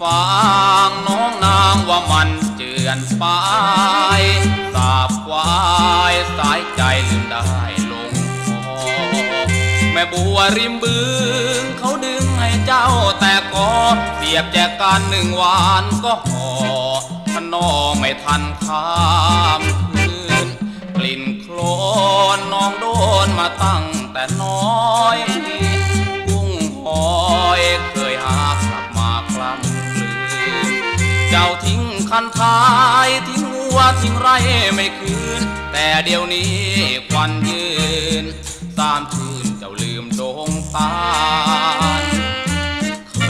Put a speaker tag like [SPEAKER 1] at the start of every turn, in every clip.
[SPEAKER 1] ฟังน้องนางว่ามันเจือนไปสาบควายสายใจลืมได้ลงคอแม่บัวริมบึงเขาดึงให้เจ้าแต่ก็เสียบแจกันหนึ่งวานก็หอขนอไม่ทันข้ามคืน กลิ่นโคลนน้องโดนมาตั้งแต่นอย คันท้ายทิ้งวัวทิ้งไรไม่คืน แต่เดี๋ยวนี้ควันยืนตามชื่นเจ้าลืมดงตาลเค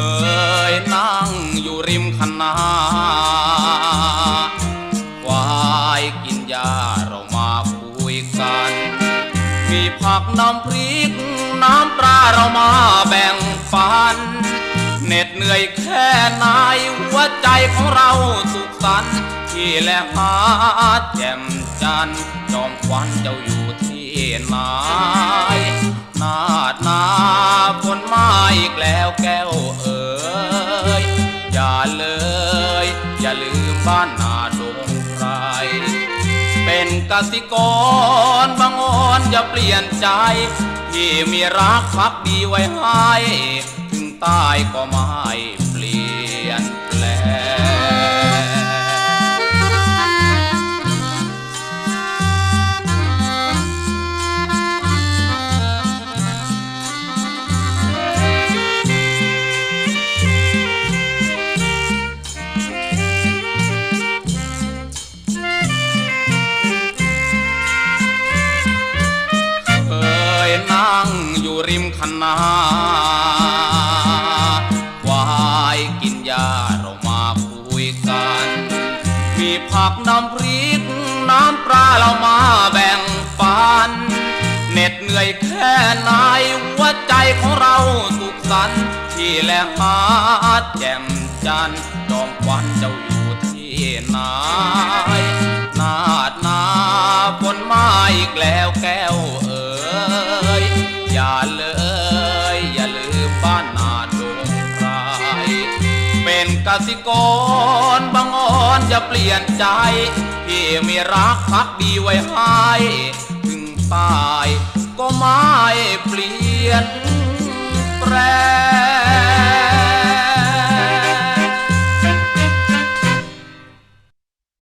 [SPEAKER 1] ยนั่งอยู่ริมคันนาควายกินหญ้าเรามาคุยกัน มีผักน้ำพริกน้ำปลาเรามาแบ่งปัน เหน็ดเหนื่อยแค่ไหนหัวใจของเราสุขสันต์ที่แลหาแจ่มจันทร์จอมควันเจ้าอยู่ที่ไหนนาดนาฝนมาอีกแล้วแก้วเอ๋ยอย่าเลย อย่าลืมบ้านนาดงใครเป็นกสิกรบางอ่อนอย่าเปลี่ยนใจ ที่มีรักพักดีไว้ให้ ตายก็ไม่เปลี่ยนแปลงนั่งอยู่ริมคันนา มีผักน้ำพริก น้ำปลาเรามาแบ่งปันเหน็ดเหนื่อยแค่ไหนหัวใจของเราสุขสันต์ที่แลหาแจ่มจันทร์จอมควันเจ้าอยู่ที่ไหนนาดนาฝนมาอีกแล้ว กสิกรบังอ่อนอย่าเปลี่ยนใจ พี่มีรักพักดีไว้ให้